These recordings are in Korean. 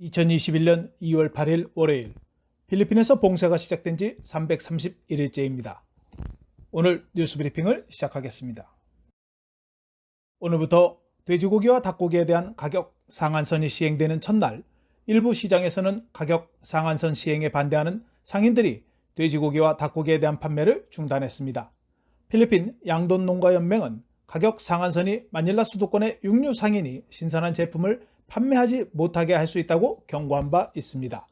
2021년 2월 8일 월요일 필리핀에서 봉쇄가 시작된 지 331일째입니다. 오늘 뉴스 브리핑을 시작하겠습니다. 오늘부터 돼지고기와 닭고기에 대한 가격 상한선이 시행되는 첫날 일부 시장에서는 가격 상한선 시행에 반대하는 상인들이 돼지고기와 닭고기에 대한 판매를 중단했습니다. 필리핀 양돈농가연맹은 가격 상한선이 마닐라 수도권의 육류 상인이 신선한 제품을 판매하지 못하게 할 수 있다고 경고한 바 있습니다.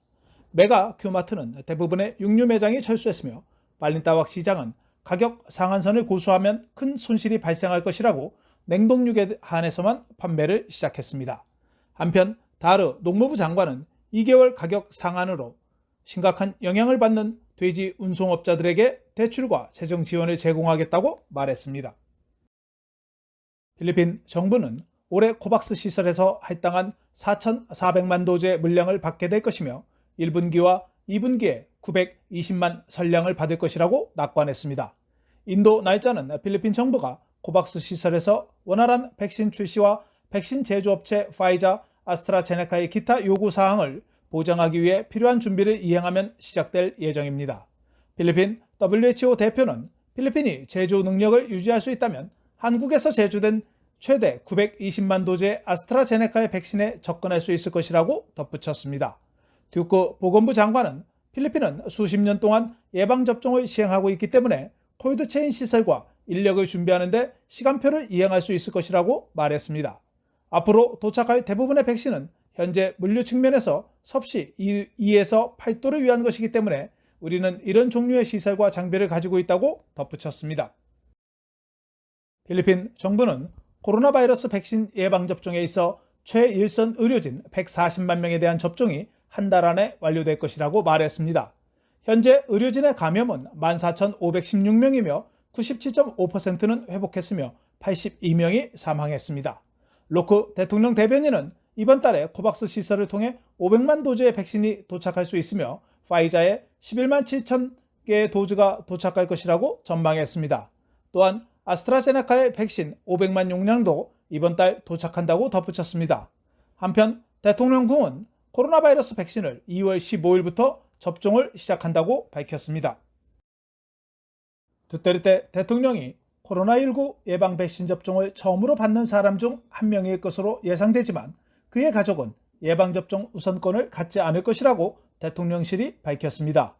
메가 큐마트는 대부분의 육류 매장이 철수했으며 발린따왁 시장은 가격 상한선을 고수하면 큰 손실이 발생할 것이라고 냉동육에 한해서만 판매를 시작했습니다. 한편 다르 농무부 장관은 2개월 가격 상한으로 심각한 영향을 받는 돼지 운송업자들에게 대출과 재정 지원을 제공하겠다고 말했습니다. 필리핀 정부는 올해 코박스 시설에서 할당한 4,400만 도제 물량을 받게 될 것이며 1분기와 2분기에 920만 선량을 받을 것이라고 낙관했습니다. 인도 날짜는 필리핀 정부가 코박스 시설에서 원활한 백신 출시와 백신 제조업체 파이자, 아스트라제네카의 기타 요구 사항을 보장하기 위해 필요한 준비를 이행하면 시작될 예정입니다. 필리핀 WHO 대표는 필리핀이 제조 능력을 유지할 수 있다면 한국에서 제조된 최대 920만 도제 아스트라제네카의 백신에 접근할 수 있을 것이라고 덧붙였습니다. 듀크 보건부 장관은 필리핀은 수십 년 동안 예방접종을 시행하고 있기 때문에 콜드체인 시설과 인력을 준비하는데 시간표를 이행할 수 있을 것이라고 말했습니다. 앞으로 도착할 대부분의 백신은 현재 물류 측면에서 섭씨 2에서 8도를 위한 것이기 때문에 우리는 이런 종류의 시설과 장비를 가지고 있다고 덧붙였습니다. 필리핀 정부는 코로나 바이러스 백신 예방 접종에 있어 최일선 의료진 140만 명에 대한 접종이 한 달 안에 완료될 것이라고 말했습니다. 현재 의료진의 감염은 14,516명이며 97.5%는 회복했으며 82명이 사망했습니다. 로크 대통령 대변인은 이번 달에 코박스 시설을 통해 500만 도즈의 백신이 도착할 수 있으며 파이자의 11만 7천 개의 도즈가 도착할 것이라고 전망했습니다. 또한 아스트라제네카의 백신 500만 용량도 이번 달 도착한다고 덧붙였습니다. 한편 대통령궁은 코로나 바이러스 백신을 2월 15일부터 접종을 시작한다고 밝혔습니다. 두테르테 대통령이 코로나19 예방 백신 접종을 처음으로 받는 사람 중 한 명일 것으로 예상되지만 그의 가족은 예방접종 우선권을 갖지 않을 것이라고 대통령실이 밝혔습니다.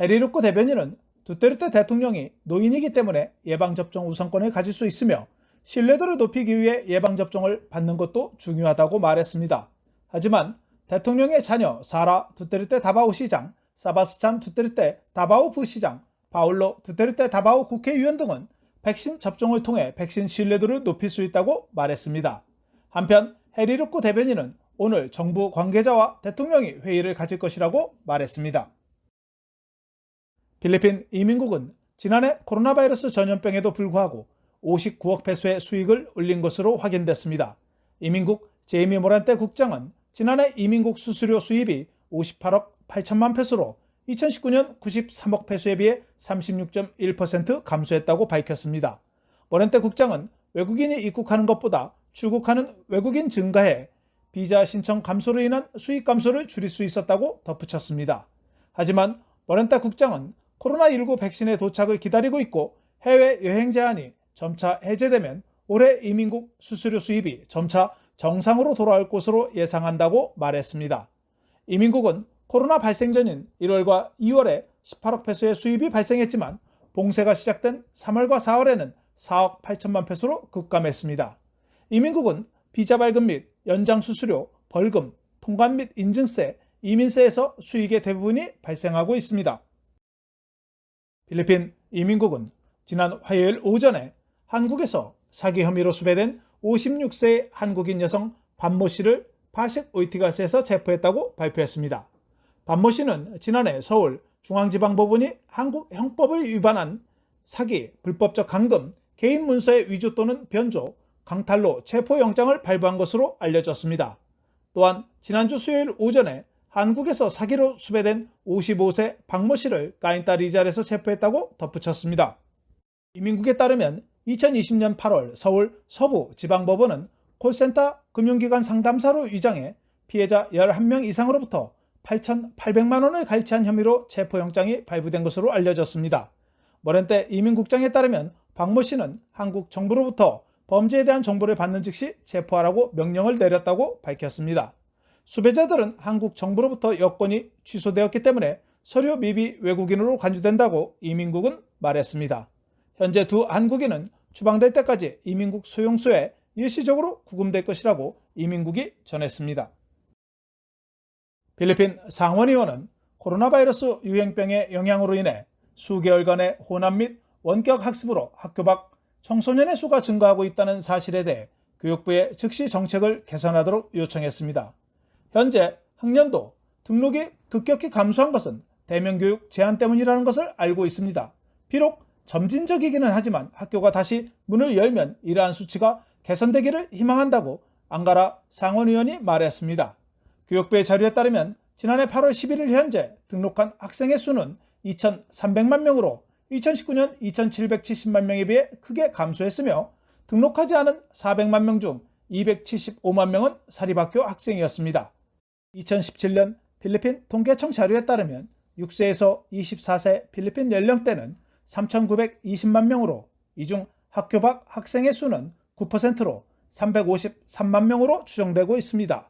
해리루코 대변인은 두테르테 대통령이 노인이기 때문에 예방접종 우선권을 가질 수 있으며 신뢰도를 높이기 위해 예방접종을 받는 것도 중요하다고 말했습니다. 하지만 대통령의 자녀 사라 두테르테 다바오 시장, 사바스찬 두테르테 다바오 부시장, 바울로 두테르테 다바오 국회의원 등은 백신 접종을 통해 백신 신뢰도를 높일 수 있다고 말했습니다. 한편 해리루코 대변인은 오늘 정부 관계자와 대통령이 회의를 가질 것이라고 말했습니다. 필리핀 이민국은 지난해 코로나 바이러스 전염병에도 불구하고 59억 페소의 수익을 올린 것으로 확인됐습니다. 이민국 제이미 모란테 국장은 지난해 이민국 수수료 수입이 58억 8천만 페소로 2019년 93억 페소에 비해 36.1% 감소했다고 밝혔습니다. 모란테 국장은 외국인이 입국하는 것보다 출국하는 외국인 증가해 비자 신청 감소로 인한 수익 감소를 줄일 수 있었다고 덧붙였습니다. 하지만 모란타 국장은 코로나19 백신의 도착을 기다리고 있고 해외 여행 제한이 점차 해제되면 올해 이민국 수수료 수입이 점차 정상으로 돌아올 것으로 예상한다고 말했습니다. 이민국은 코로나 발생 전인 1월과 2월에 18억 페소의 수입이 발생했지만 봉쇄가 시작된 3월과 4월에는 4억 8천만 페소로 급감했습니다. 이민국은 비자 발급 및 연장 수수료, 벌금, 통관 및 인증세, 이민세에서 수익의 대부분이 발생하고 있습니다. 필리핀 이민국은 지난 화요일 오전에 한국에서 사기 혐의로 수배된 56세 한국인 여성 반모 씨를 파식 오이티가스에서 체포했다고 발표했습니다. 반모 씨는 지난해 서울 중앙지방법원이 한국 형법을 위반한 사기, 불법적 감금, 개인 문서의 위조 또는 변조, 강탈로 체포영장을 발부한 것으로 알려졌습니다. 또한 지난주 수요일 오전에 한국에서 사기로 수배된 55세 박모 씨를 까인따 리잘에서 체포했다고 덧붙였습니다. 이민국에 따르면 2020년 8월 서울 서부 지방법원은 콜센터 금융기관 상담사로 위장해 피해자 11명 이상으로부터 8,800만 원을 갈취한 혐의로 체포영장이 발부된 것으로 알려졌습니다. 모렌테 이민국장에 따르면 박모 씨는 한국 정부로부터 범죄에 대한 정보를 받는 즉시 체포하라고 명령을 내렸다고 밝혔습니다. 수배자들은 한국 정부로부터 여권이 취소되었기 때문에 서류 미비 외국인으로 간주된다고 이민국은 말했습니다. 현재 두 한국인은 추방될 때까지 이민국 소용소에 일시적으로 구금될 것이라고 이민국이 전했습니다. 필리핀 상원의원은 코로나 바이러스 유행병의 영향으로 인해 수개월간의 혼합 및 원격 학습으로 학교 밖 청소년의 수가 증가하고 있다는 사실에 대해 교육부에 즉시 정책을 개선하도록 요청했습니다. 현재 학년도 등록이 급격히 감소한 것은 대면교육 제한 때문이라는 것을 알고 있습니다. 비록 점진적이기는 하지만 학교가 다시 문을 열면 이러한 수치가 개선되기를 희망한다고 안가라 상원의원이 말했습니다. 교육부의 자료에 따르면 지난해 8월 11일 현재 등록한 학생의 수는 2,300만 명으로 2019년 2,770만 명에 비해 크게 감소했으며 등록하지 않은 400만 명 중 275만 명은 사립학교 학생이었습니다. 2017년 필리핀 통계청 자료에 따르면 6세에서 24세 필리핀 연령대는 3,920만 명으로 이중 학교 밖 학생의 수는 9%로 353만 명으로 추정되고 있습니다.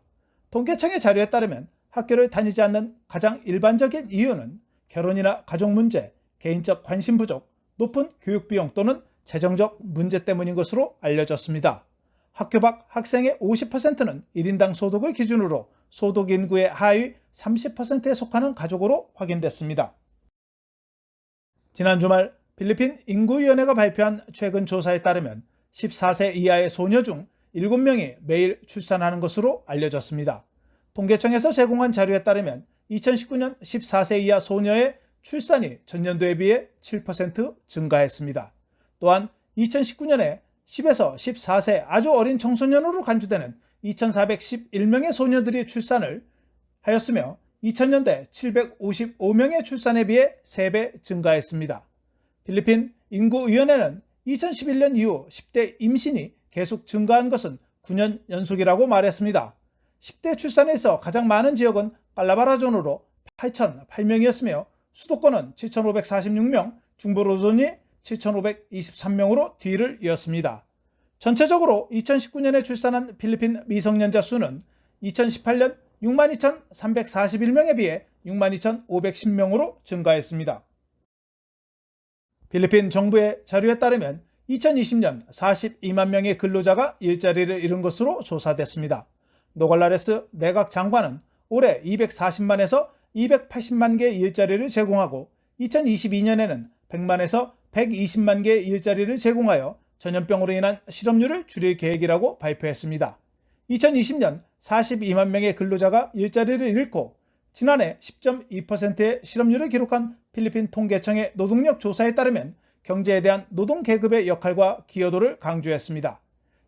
통계청의 자료에 따르면 학교를 다니지 않는 가장 일반적인 이유는 결혼이나 가족 문제, 개인적 관심 부족, 높은 교육 비용 또는 재정적 문제 때문인 것으로 알려졌습니다. 학교 밖 학생의 50%는 1인당 소득을 기준으로 소득 인구의 하위 30%에 속하는 가족으로 확인됐습니다. 지난 주말 필리핀 인구위원회가 발표한 최근 조사에 따르면 14세 이하의 소녀 중 7명이 매일 출산하는 것으로 알려졌습니다. 통계청에서 제공한 자료에 따르면 2019년 14세 이하 소녀의 출산이 전년도에 비해 7% 증가했습니다. 또한 2019년에 10에서 14세 아주 어린 청소년으로 간주되는 2,411명의 소녀들이 출산을 하였으며 2000년대 755명의 출산에 비해 3배 증가했습니다. 필리핀 인구위원회는 2011년 이후 10대 임신이 계속 증가한 것은 9년 연속이라고 말했습니다. 10대 출산에서 가장 많은 지역은 깔라바라존으로 8,008명이었으며 수도권은 7,546명, 중부로존이 7,523명으로 뒤를 이었습니다. 전체적으로 2019년에 출산한 필리핀 미성년자 수는 2018년 62,341명에 비해 62,510명으로 증가했습니다. 필리핀 정부의 자료에 따르면 2020년 42만 명의 근로자가 일자리를 잃은 것으로 조사됐습니다. 노갈라레스 내각 장관은 올해 240만에서 280만 개 일자리를 제공하고 2022년에는 100만에서 120만 개 일자리를 제공하여 전염병으로 인한 실업률을 줄일 계획이라고 발표했습니다. 2020년 42만 명의 근로자가 일자리를 잃고 지난해 10.2%의 실업률을 기록한 필리핀 통계청의 노동력 조사에 따르면 경제에 대한 노동 계급의 역할과 기여도를 강조했습니다.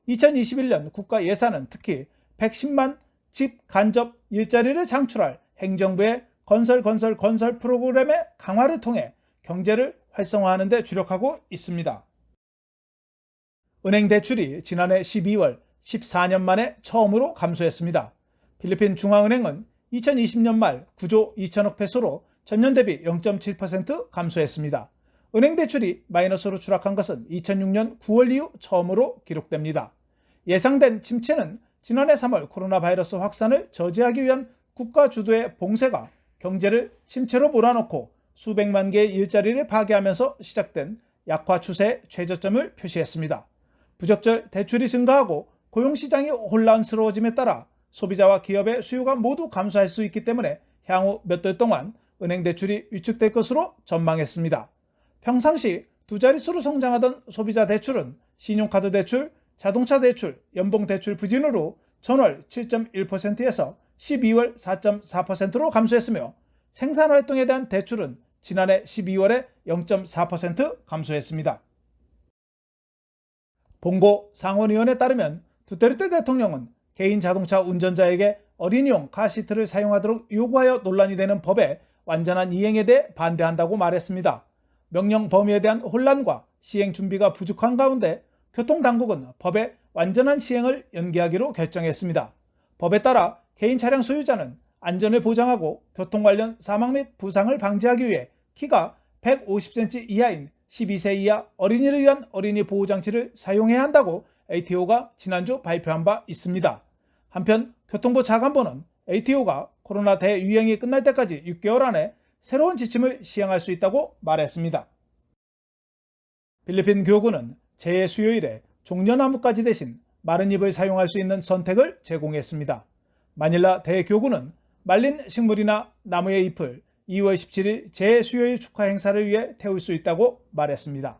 2021년 국가 예산은 특히 110만 집 간접 일자리를 창출할 행정부의 건설 건설 건설 프로그램의 강화를 통해 경제를 활성화하는 데 주력하고 있습니다. 은행 대출이 지난해 12월 14년 만에 처음으로 감소했습니다. 필리핀 중앙은행은 2020년 말 9조 2천억 페소로 전년 대비 0.7% 감소했습니다. 은행 대출이 마이너스로 추락한 것은 2006년 9월 이후 처음으로 기록됩니다. 예상된 침체는 지난해 3월 코로나 바이러스 확산을 저지하기 위한 국가 주도의 봉쇄가 경제를 침체로 몰아넣고 수백만 개의 일자리를 파괴하면서 시작된 약화 추세의 최저점을 표시했습니다. 부적절 대출이 증가하고 고용시장이 혼란스러워짐에 따라 소비자와 기업의 수요가 모두 감소할 수 있기 때문에 향후 몇 달 동안 은행 대출이 위축될 것으로 전망했습니다. 평상시 두 자릿수로 성장하던 소비자 대출은 신용카드 대출, 자동차 대출, 연봉 대출 부진으로 전월 7.1%에서 12월 4.4%로 감소했으며 생산 활동에 대한 대출은 지난해 12월에 0.4% 감소했습니다. 봉고 상원의원에 따르면 두테르테 대통령은 개인 자동차 운전자에게 어린이용 카시트를 사용하도록 요구하여 논란이 되는 법의 완전한 이행에 대해 반대한다고 말했습니다. 명령 범위에 대한 혼란과 시행 준비가 부족한 가운데 교통당국은 법의 완전한 시행을 연기하기로 결정했습니다. 법에 따라 개인 차량 소유자는 안전을 보장하고 교통 관련 사망 및 부상을 방지하기 위해 키가 150cm 이하인 12세 이하 어린이를 위한 어린이 보호 장치를 사용해야 한다고 ATO가 지난주 발표한 바 있습니다. 한편 교통부 차관보는 ATO가 코로나 대유행이 끝날 때까지 6개월 안에 새로운 지침을 시행할 수 있다고 말했습니다. 필리핀 교구는 재해 수요일에 종려나무까지 대신 마른 잎을 사용할 수 있는 선택을 제공했습니다. 마닐라 대교구는 말린 식물이나 나무의 잎을 2월 17일 재해 수요일 축하 행사를 위해 태울 수 있다고 말했습니다.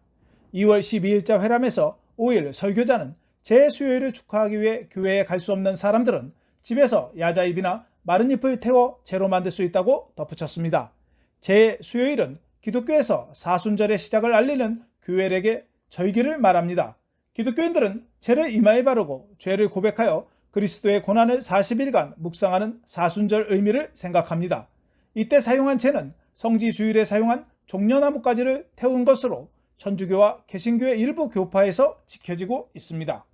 2월 12일자 회람에서 5일 설교자는 재해 수요일을 축하하기 위해 교회에 갈 수 없는 사람들은 집에서 야자잎이나 마른 잎을 태워 재로 만들 수 있다고 덧붙였습니다. 재해 수요일은 기독교에서 사순절의 시작을 알리는 교회에게 절기를 말합니다. 기독교인들은 죄를 이마에 바르고 죄를 고백하여 그리스도의 고난을 40일간 묵상하는 사순절 의미를 생각합니다. 이때 사용한 채는 성지 주일에 사용한 종려나무가지를 태운 것으로 천주교와 개신교의 일부 교파에서 지켜지고 있습니다.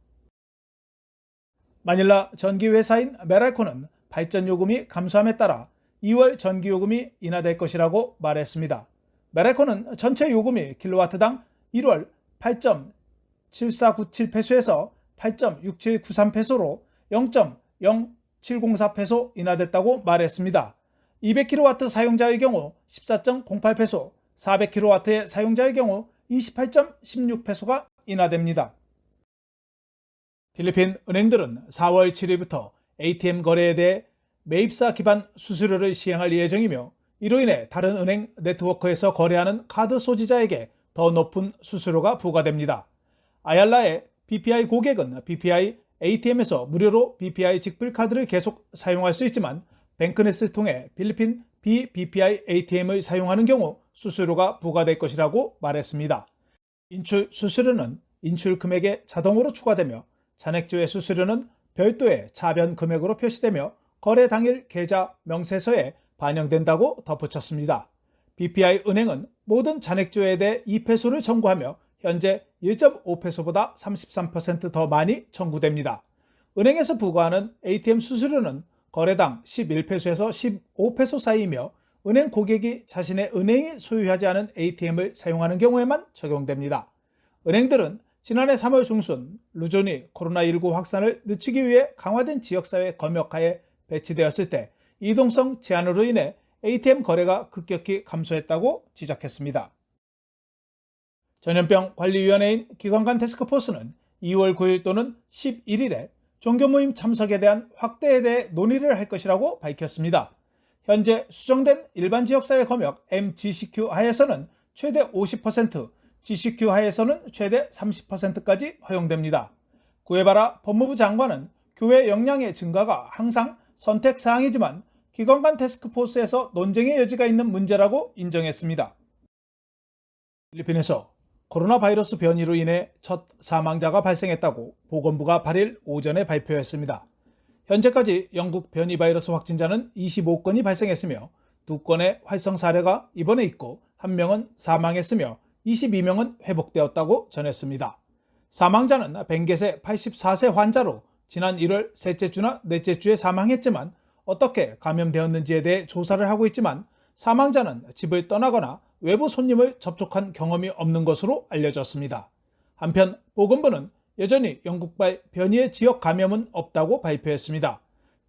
마닐라 전기회사인 메랄코는 발전 요금이 감소함에 따라 2월 전기 요금이 인하될 것이라고 말했습니다. 메랄코는 전체 요금이 킬로와트당 1월 8.7497페소에서 8.6793페소로 0.0704페소 인하됐다고 말했습니다. 200kW 사용자의 경우 14.08페소, 400kW의 사용자의 경우 28.16페소가 인하됩니다. 필리핀 은행들은 4월 7일부터 ATM 거래에 대해 매입사 기반 수수료를 시행할 예정이며 이로 인해 다른 은행 네트워크에서 거래하는 카드 소지자에게 더 높은 수수료가 부과됩니다. 아얄라의 BPI 고객은 BPI ATM에서 무료로 BPI 직불 카드를 계속 사용할 수 있지만 뱅크넷을 통해 필리핀 BBPI ATM을 사용하는 경우 수수료가 부과될 것이라고 말했습니다. 인출 수수료는 인출 금액에 자동으로 추가되며 잔액조의 수수료는 별도의 차변 금액으로 표시되며 거래 당일 계좌 명세서에 반영된다고 덧붙였습니다. BPI 은행은 모든 잔액조에 대해 2페소를 청구하며 현재 1.5페소보다 33%더 많이 청구됩니다. 은행에서 부과하는 ATM 수수료는 거래당 11페소에서 15페소 사이이며 은행 고객이 자신의 은행이 소유하지 않은 ATM을 사용하는 경우에만 적용됩니다. 은행들은 지난해 3월 중순 루존이 코로나19 확산을 늦추기 위해 강화된 지역사회 검역하에 배치되었을 때 이동성 제한으로 인해 ATM 거래가 급격히 감소했다고 지적했습니다. 전염병 관리위원회인 기관간 테스크포스는 2월 9일 또는 11일에 종교 모임 참석에 대한 확대에 대해 논의를 할 것이라고 밝혔습니다. 현재 수정된 일반 지역사회 검역 MGCQ 하에서는 최대 50%, GCQ 하에서는 최대 30%까지 허용됩니다. 구에바라 법무부 장관은 교회 역량의 증가가 항상 선택 사항이지만 기관 간 테스크포스에서 논쟁의 여지가 있는 문제라고 인정했습니다. 필리핀에서 코로나 바이러스 변이로 인해 첫 사망자가 발생했다고 보건부가 8일 오전에 발표했습니다. 현재까지 영국 변이 바이러스 확진자는 25건이 발생했으며 2건의 활성 사례가 이번에 있고 1명은 사망했으며 22명은 회복되었다고 전했습니다. 사망자는 벵겟의 84세 환자로 지난 1월 셋째 주나 넷째 주에 사망했지만 어떻게 감염되었는지에 대해 조사를 하고 있지만 사망자는 집을 떠나거나 외부 손님을 접촉한 경험이 없는 것으로 알려졌습니다. 한편 보건부는 여전히 영국발 변이의 지역 감염은 없다고 발표했습니다.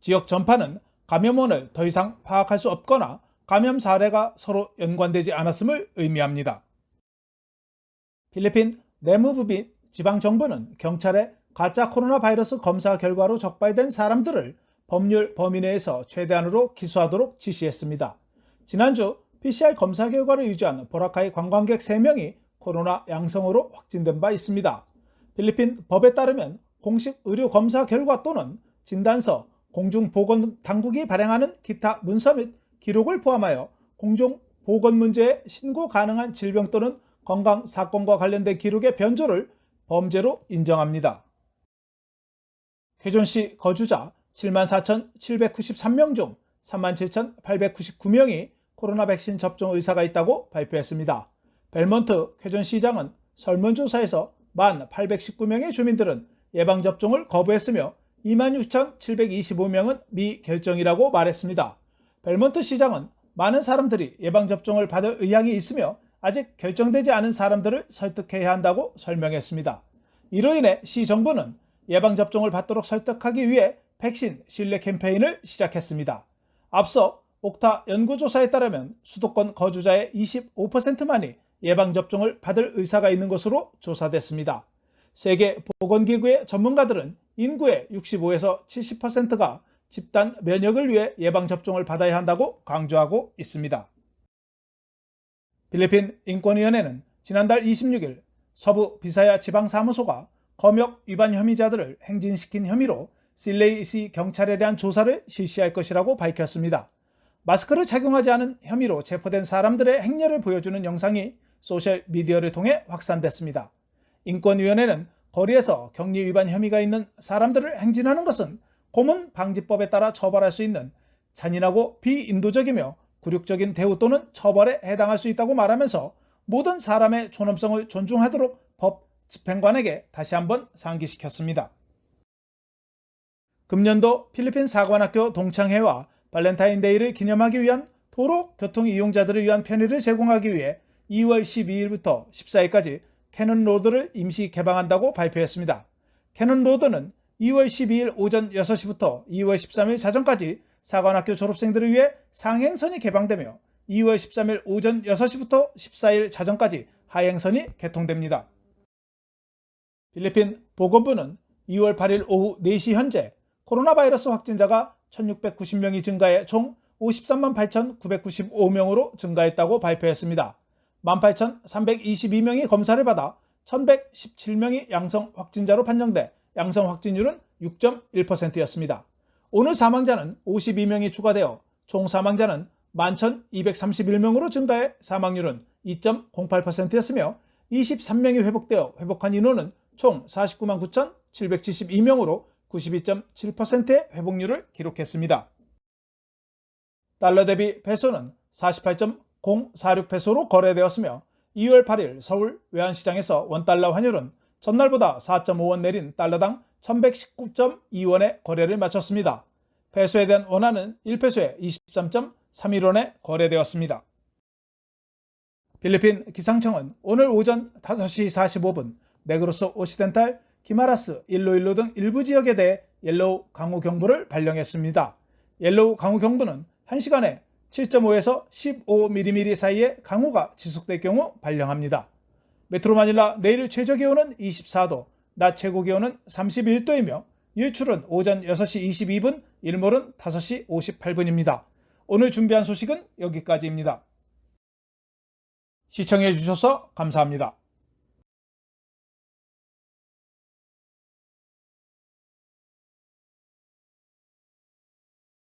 지역 전파는 감염원을 더 이상 파악할 수 없거나 감염 사례가 서로 연관되지 않았음을 의미합니다. 필리핀 내무부 및 지방정부는 경찰에 가짜 코로나 바이러스 검사 결과로 적발된 사람들을 법률 범위 내에서 최대한으로 기소하도록 지시했습니다. 지난주 PCR 검사 결과를 유지한 보라카이 관광객 3명이 코로나 양성으로 확진된 바 있습니다. 필리핀 법에 따르면 공식 의료 검사 결과 또는 진단서, 공중보건 당국이 발행하는 기타 문서 및 기록을 포함하여 공중보건 문제에 신고 가능한 질병 또는 건강 사건과 관련된 기록의 변조를 범죄로 인정합니다. 쾌존시 거주자 74,793명 중 37,899명이 코로나 백신 접종 의사가 있다고 발표했습니다. 벨몬트 쾌전 시장은 설문조사에서 만 819명의 주민들은 예방접종을 거부했으며 26,725명은 미결정이라고 말했습니다. 벨몬트 시장은 많은 사람들이 예방접종을 받을 의향이 있으며 아직 결정되지 않은 사람들을 설득해야 한다고 설명했습니다. 이로 인해 시 정부는 예방접종을 받도록 설득하기 위해 백신 신뢰 캠페인을 시작했습니다. 앞서 옥타 연구조사에 따르면 수도권 거주자의 25%만이 예방접종을 받을 의사가 있는 것으로 조사됐습니다. 세계보건기구의 전문가들은 인구의 65에서 70%가 집단 면역을 위해 예방접종을 받아야 한다고 강조하고 있습니다. 필리핀 인권위원회는 지난달 26일 서부 비사야 지방사무소가 검역 위반 혐의자들을 행진시킨 혐의로 실레이시 경찰에 대한 조사를 실시할 것이라고 밝혔습니다. 마스크를 착용하지 않은 혐의로 체포된 사람들의 행렬을 보여주는 영상이 소셜 미디어를 통해 확산됐습니다. 인권위원회는 거리에서 격리 위반 혐의가 있는 사람들을 행진하는 것은 고문 방지법에 따라 처벌할 수 있는 잔인하고 비인도적이며 굴욕적인 대우 또는 처벌에 해당할 수 있다고 말하면서 모든 사람의 존엄성을 존중하도록 법 집행관에게 다시 한번 상기시켰습니다. 금년도 필리핀 사관학교 동창회와 발렌타인데이를 기념하기 위한 도로 교통 이용자들을 위한 편의를 제공하기 위해 2월 12일부터 14일까지 캐논 로드를 임시 개방한다고 발표했습니다. 캐논 로드는 2월 12일 오전 6시부터 2월 13일 사전까지 사관학교 졸업생들을 위해 상행선이 개방되며 2월 13일 오전 6시부터 14일 자정까지 하행선이 개통됩니다. 필리핀 보건부는 2월 8일 오후 4시 현재 코로나 바이러스 확진자가 1690명이 증가해 총 53만 8,995명으로 증가했다고 발표했습니다. 18,322명이 검사를 받아 1,117명이 양성 확진자로 판정돼 양성 확진율은 6.1%였습니다. 오늘 사망자는 52명이 추가되어 총 사망자는 11,231명으로 증가해 사망률은 2.08%였으며 23명이 회복되어 회복한 인원은 총 49만 9,772명으로 92.7%의 회복률을 기록했습니다. 달러 대비 페소는 48.046페소로 거래되었으며 2월 8일 서울 외환시장에서 원달러 환율은 전날보다 4.5원 내린 달러당 1119.2원의 거래를 마쳤습니다. 페소에 대한 원화는 1페소에 23.31원에 거래되었습니다. 필리핀 기상청은 오늘 오전 5시 45분 네그로스 오시덴탈, 기마라스, 일로일로 등 일부 지역에 대해 옐로우 강우 경보를 발령했습니다. 옐로우 강우 경보는 1시간에 7.5에서 15mm 사이의 강우가 지속될 경우 발령합니다. 메트로 마닐라 내일 최저 기온은 24도, 낮 최고 기온은 31도이며 일출은 오전 6시 22분, 일몰은 5시 58분입니다. 오늘 준비한 소식은 여기까지입니다. 시청해 주셔서 감사합니다.